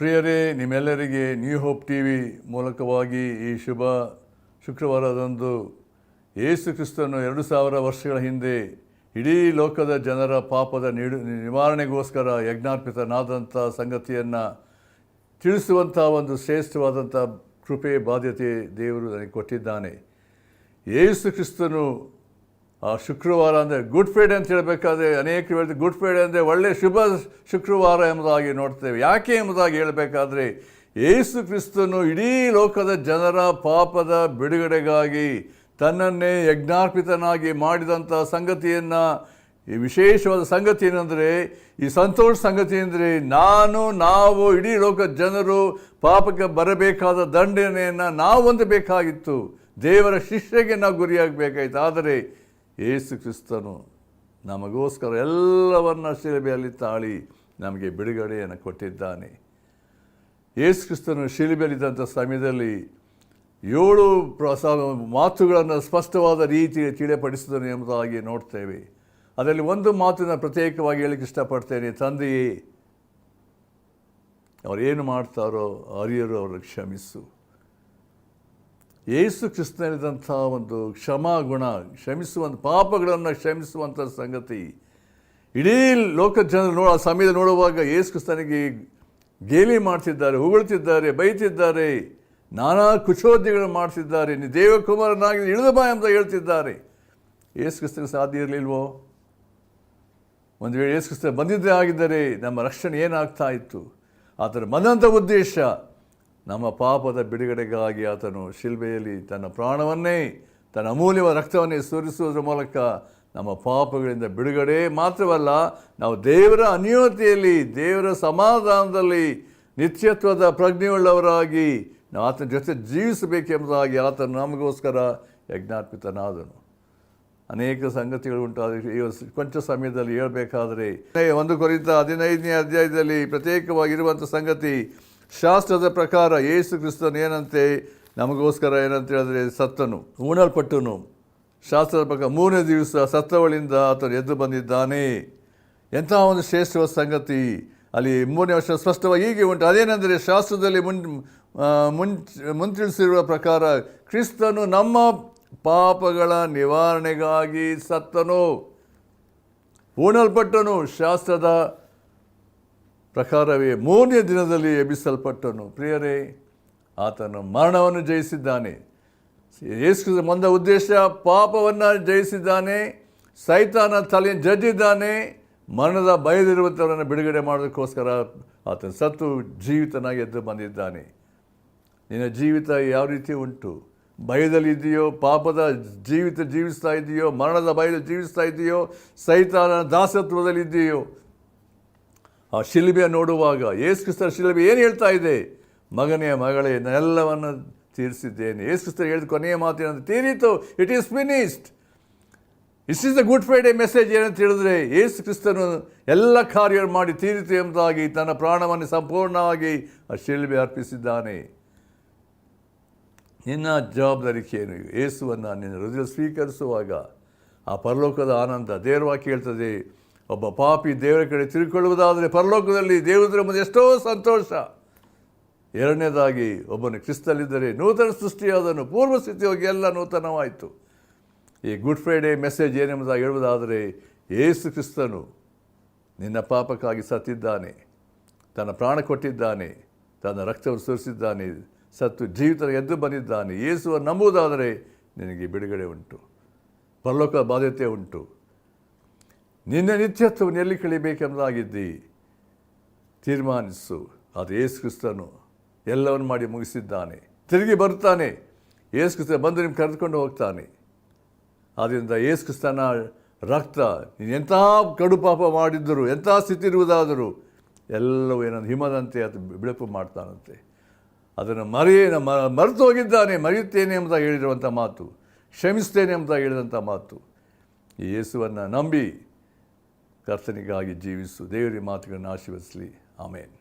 ಪ್ರಿಯರೇ, ನಿಮ್ಮೆಲ್ಲರಿಗೆ new hope T V ಮೂಲಕವಾಗಿ ಈ ಶುಭ ಶುಕ್ರವಾರದಂದು ಯೇಸು ಕ್ರಿಸ್ತನು ಎರಡು ಸಾವಿರ ವರ್ಷಗಳ ಹಿಂದೆ ಇಡೀ ಲೋಕದ ಜನರ ಪಾಪದ ನೀಡು ನಿವಾರಣೆಗೋಸ್ಕರ ಯಜ್ಞಾರ್ಪಿತನಾದಂಥ ಸಂಗತಿಯನ್ನು ತಿಳಿಸುವಂಥ ಒಂದು ಶ್ರೇಷ್ಠವಾದಂಥ ಕೃಪೆ, ಬಾಧ್ಯತೆ ದೇವರು ನನಗೆ ಕೊಟ್ಟಿದ್ದಾನೆ. ಯೇಸು ಕ್ರಿಸ್ತನು ಶುಕ್ರವಾರ ಅಂದರೆ ಗುಡ್ ಫ್ರೈಡೆ ಅಂತ ಹೇಳಬೇಕಾದ್ರೆ ಅನೇಕರು ಹೇಳ್ತಾರೆ, ಗುಡ್ ಫ್ರೈಡೆ ಅಂದರೆ ಒಳ್ಳೆಯ ಶುಭ ಶುಕ್ರವಾರ ಎಂಬುದಾಗಿ ನೋಡ್ತೇವೆ. ಯಾಕೆ ಎಂಬುದಾಗಿ ಹೇಳಬೇಕಾದ್ರೆ ಏಸು ಕ್ರಿಸ್ತನು ಇಡೀ ಲೋಕದ ಜನರ ಪಾಪದ ಬಿಡುಗಡೆಗಾಗಿ ತನ್ನನ್ನೇ ಯಜ್ಞಾರ್ಪಿತನಾಗಿ ಮಾಡಿದಂಥ ಸಂಗತಿಯನ್ನು, ಈ ವಿಶೇಷವಾದ ಸಂಗತಿ ಏನಂದರೆ, ಈ ಸಂತೋಷ ಸಂಗತಿ ಅಂದರೆ ನಾನು, ನಾವು ಇಡೀ ಲೋಕದ ಜನರು ಪಾಪಕ್ಕೆ ಬರಬೇಕಾದ ದಂಡನೆಯನ್ನು ನಾವು ಹೊಂದಬೇಕಾಗಿತ್ತು ದೇವರ ಶಿಷ್ಯಗೆ ನಾವು ಗುರಿಯಾಗಬೇಕಾಯಿತು. ಆದರೆ ಯೇಸು ಕ್ರಿಸ್ತನು ನಮಗೋಸ್ಕರ ಎಲ್ಲವನ್ನ ಶಿಲುಬೆಯಲ್ಲಿ ತಾಳಿ ನಮಗೆ ಬಿಡುಗಡೆಯನ್ನು ಕೊಟ್ಟಿದ್ದಾನೆ. ಯೇಸು ಕ್ರಿಸ್ತನು ಶಿಲುಬೆಯಲ್ಲಿದ್ದಂಥ ಸಮಯದಲ್ಲಿ ಏಳು ಪ್ರಸ ಮಾತುಗಳನ್ನು ಸ್ಪಷ್ಟವಾದ ರೀತಿಯಲ್ಲಿ ತಿಳಿಯಪಡಿಸಿದನು ಎಂಬುದಾಗಿ ನೋಡ್ತೇವೆ. ಅದರಲ್ಲಿ ಒಂದು ಮಾತನ್ನು ಪ್ರತ್ಯೇಕವಾಗಿ ಹೇಳಕ್ಕೆ ಇಷ್ಟಪಡ್ತೇನೆ. ತಂದೆಯೇ ಅವರೇನು ಮಾಡ್ತಾರೋ ಅರಿಯರು ಅವರು ಕ್ಷಮಿಸು. ಯೇಸು ಕ್ರಿಸ್ತನಿದಂಥ ಒಂದು ಕ್ಷಮಾ ಗುಣ, ಕ್ಷಮಿಸುವಂಥ ಪಾಪಗಳನ್ನು ಕ್ಷಮಿಸುವಂಥ ಸಂಗತಿ. ಇಡೀ ಲೋಕ ಜನರು ನೋಡ, ಸಮಯದಲ್ಲಿ ನೋಡುವಾಗ ಯೇಸು ಕ್ರಿಸ್ತನಿಗೆ ಗೇಲಿ ಮಾಡ್ತಿದ್ದಾರೆ ಹೊಗಳ್ತಿದ್ದಾರೆ ಬೈತಿದ್ದಾರೆ, ನಾನಾ ಕುಶೋದ್ಯಗಳನ್ನು ಮಾಡ್ತಿದ್ದಾರೆ, ನೀ ದೇವಕುಮಾರನಾಗಿ ಇಳಿದು ಬಾ ಅಂತ ಹೇಳ್ತಿದ್ದಾರೆ. ಯೇಸು ಕ್ರಿಸ್ತನಿಗೆ ಸಾಧ್ಯ ಇರಲಿಲ್ವೋ? ಒಂದು ವೇಳೆ ಯೇಸು ಕ್ರಿಸ್ತ ಬಂದಿದ್ದೇ ಆಗಿದ್ದರೆ ನಮ್ಮ ರಕ್ಷಣೆ ಏನಾಗ್ತಾ ಇತ್ತು? ಆದರೆ ಮನಂತ ಉದ್ದೇಶ ನಮ್ಮ ಪಾಪದ ಬಿಡುಗಡೆಗಾಗಿ ಆತನು ಶಿಲ್ಬೆಯಲ್ಲಿ ತನ್ನ ಪ್ರಾಣವನ್ನೇ, ತನ್ನ ಅಮೂಲ್ಯವಾದ ರಕ್ತವನ್ನೇ ಸುರಿಸುವುದರ ಮೂಲಕ ನಮ್ಮ ಪಾಪಗಳಿಂದ ಬಿಡುಗಡೆ ಮಾತ್ರವಲ್ಲ, ನಾವು ದೇವರ ಅನ್ಯೋನ್ಯತೆಯಲ್ಲಿ, ದೇವರ ಸಮಾಧಾನದಲ್ಲಿ ನಿತ್ಯತ್ವದ ಪ್ರಜ್ಞೆಯುಳ್ಳವರಾಗಿ, ನಾವು ಆತನ ಜೊತೆ ಜೀವಿಸಬೇಕೆಂಬುದಾಗಿ ಆತನು ನಮಗೋಸ್ಕರ ಯಜ್ಞಾರ್ಪಿತನಾದನು. ಅನೇಕ ಸಂಗತಿಗಳು ಉಂಟಾದ ಈ ಕೊಂಚ ಸಮಯದಲ್ಲಿ ಹೇಳಬೇಕಾದರೆ, ಒಂದು ಕುರಿತ ಹದಿನೈದನೇ ಅಧ್ಯಾಯದಲ್ಲಿ ಪ್ರತ್ಯೇಕವಾಗಿರುವಂಥ ಸಂಗತಿ ಶಾಸ್ತ್ರದ ಪ್ರಕಾರ ಯೇಸು ಕ್ರಿಸ್ತನು ಏನಂತೆ? ನಮಗೋಸ್ಕರ ಏನಂತ ಹೇಳಿದ್ರೆ ಸತ್ತನು ಉಣಲ್ಪಟ್ಟನು ಶಾಸ್ತ್ರದ ಪ್ರಕಾರ ಮೂರನೇ ದಿವಸ ಸತ್ತವಳಿಂದ ಆತನು ಎದ್ದು ಬಂದಿದ್ದಾನೆ. ಎಂಥ ಒಂದು ಶ್ರೇಷ್ಠವಾದ ಸಂಗತಿ. ಅಲ್ಲಿ ಮೂರನೇ ವರ್ಷ ಸ್ಪಷ್ಟವಾಗಿ ಹೀಗೆ ಉಂಟು. ಅದೇನೆಂದರೆ ಶಾಸ್ತ್ರದಲ್ಲಿ ಮುನ್ ಮುನ್, ಮುಂತಿಳಿಸಿರುವ ಪ್ರಕಾರ ಕ್ರಿಸ್ತನು ನಮ್ಮ ಪಾಪಗಳ ನಿವಾರಣೆಗಾಗಿ ಸತ್ತನು ಊಣಲ್ಪಟ್ಟನು ಶಾಸ್ತ್ರದ ಪ್ರಕಾರವೇ ಮೂರನೇ ದಿನದಲ್ಲಿ ಎಬ್ಬಿಸಲ್ಪಟ್ಟನು. ಪ್ರಿಯರೇ, ಆತನು ಮರಣವನ್ನು ಜಯಿಸಿದ್ದಾನೆ. ಯೇಸು ಬಂದ ಉದ್ದೇಶ, ಪಾಪವನ್ನು ಜಯಿಸಿದ್ದಾನೆ, ಸೈತಾನ ತಲೆ ಜಜ್ಜಿದ್ದಾನೆ, ಮರಣದ ಭಯದಿರುವಂಥವರನ್ನು ಬಿಡುಗಡೆ ಮಾಡೋದಕ್ಕೋಸ್ಕರ ಆತನ ಸತ್ತು ಜೀವಿತನಾಗಿ ಎದ್ದು ಬಂದಿದ್ದಾನೆ. ನಿನ್ನ ಜೀವಿತ ಯಾವ ರೀತಿ ಉಂಟು? ಭಯದಲ್ಲಿದೆಯೋ ಪಾಪದ ಜೀವಿತ ಜೀವಿಸ್ತಾ ಇದೆಯೋ? ಮರಣದ ಭಯದಲ್ಲಿ ಜೀವಿಸ್ತಾ ಇದೆಯೋ? ಸೈತಾನ ದಾಸತ್ವದಲ್ಲಿದೆಯೋ ಆ ಶಿಲ್ಬೆಯ ನೋಡುವಾಗ ಏಸು ಕ್ರಿಸ್ತರ ಶಿಲ್ಬೆ ಏನು ಹೇಳ್ತಾ ಇದೆ? ಮಗನೇ, ಮಗಳೇ, ನಾನೆಲ್ಲವನ್ನು ತೀರಿಸಿದ್ದೇನೆ. ಯೇಸು ಕ್ರಿಸ್ತರು ಹೇಳಿದ ಕೊನೆಯ ಮಾತೇನಂತ ತೀರಿತು it is finished is is the good Friday message ಏನಂತ ಹೇಳಿದ್ರೆ ಏಸು ಕ್ರಿಸ್ತನು ಎಲ್ಲ ಕಾರ್ಯ ಮಾಡಿ ತೀರಿತು ಎಂಬುದಾಗಿ ತನ್ನ ಪ್ರಾಣವನ್ನು ಸಂಪೂರ್ಣವಾಗಿ ಆ ಶಿಲ್ಬೆ ಅರ್ಪಿಸಿದ್ದಾನೆ. ನಿನ್ನ ಏನು? ಯೇಸುವನ್ನು ನಿನ್ನ ಹೃದಯ ಸ್ವೀಕರಿಸುವಾಗ ಆ ಪರಲೋಕದ ಆನಂದ ದೇವರವಾಕ್ಯ ಹೇಳ್ತದೆ ಒಬ್ಬ ಪಾಪಿ ದೇವರ ಕಡೆ ತಿರುಕೊಳ್ಳುವುದಾದರೆ ಪರಲೋಕದಲ್ಲಿ ದೇವರ ಮುಂದೆ ಎಷ್ಟೋ ಸಂತೋಷ. ಎರಡನೇದಾಗಿ, ಒಬ್ಬನು ಕ್ರಿಸ್ತಲ್ಲಿದ್ದರೆ ನೂತನ ಸೃಷ್ಟಿಯಾದನು, ಪೂರ್ವ ಸ್ಥಿತಿ ಹೋಗಿ ಎಲ್ಲ ನೂತನವಾಯಿತು. ಈ ಗುಡ್ ಫ್ರೈಡೇ ಮೆಸೇಜ್ ಏನೆಂಬುದಾಗಿ ಹೇಳುವುದಾದರೆ, ಏಸು ಕ್ರಿಸ್ತನು ನಿನ್ನ ಪಾಪಕ್ಕಾಗಿ ಸತ್ತಿದ್ದಾನೆ, ತನ್ನ ಪ್ರಾಣ ಕೊಟ್ಟಿದ್ದಾನೆ, ತನ್ನ ರಕ್ತವನ್ನು ಸುರಿಸಿದ್ದಾನೆ, ಸತ್ತು ಜೀವಿತ ಎದ್ದು ಬಂದಿದ್ದಾನೆ. ಏಸುವ ನಂಬುವುದಾದರೆ ನಿನಗೆ ಬಿಡುಗಡೆ ಉಂಟು, ಪರಲೋಕ ಬಾಧ್ಯತೆ ಉಂಟು. ನಿನ್ನ ನಿತ್ಯತ್ವವನ್ನು ಎಲ್ಲಿ ಕಳಿಬೇಕೆಂಬುದಾಗಿದ್ದಿ? ತೀರ್ಮಾನಿಸು. ಅದು ಯೇಸು ಕ್ರಿಸ್ತನು ಎಲ್ಲವನ್ನು ಮಾಡಿ ಮುಗಿಸಿದ್ದಾನೆ. ತಿರುಗಿ ಬರುತ್ತಾನೆ. ಯೇಸು ಕ್ರಿಸ್ತ ಬಂದು ನಿಮ್ಗೆ ಕರೆದುಕೊಂಡು ಹೋಗ್ತಾನೆ. ಆದ್ದರಿಂದ ಯೇಸು ಕ್ರಿಸ್ತನ ರಕ್ತ, ನೀನು ಎಂಥ ಕಡು ಪಾಪ ಮಾಡಿದ್ದರು, ಎಂಥ ಸ್ಥಿತಿ ಇರುವುದಾದರೂ, ಎಲ್ಲವೂ ಏನಂತ ಹಿಮದಂತೆ ಅದು ಬಿಳುಪು ಮಾಡ್ತಾನಂತೆ. ಅದನ್ನು ಮರೆಯೇ ಮರೆತು ಹೋಗಿದ್ದಾನೆ, ಮರೆಯುತ್ತೇನೆ ಎಂಬುದಾಗಿ ಹೇಳಿರುವಂಥ ಮಾತು, ಕ್ಷಮಿಸ್ತೇನೆ ಎಂಬುದಾಗಿ ಹೇಳಿದಂಥ ಮಾತು. ಈ ಯೇಸುವನ್ನು ನಂಬಿ ಕರ್ತನಿಗಾಗಿ ಜೀವಿಸು. ದೇವರ ಮಾತುಗಳನ್ನು ಆಶೀರ್ವದಿಸಲಿ. ಆಮೇಲೆ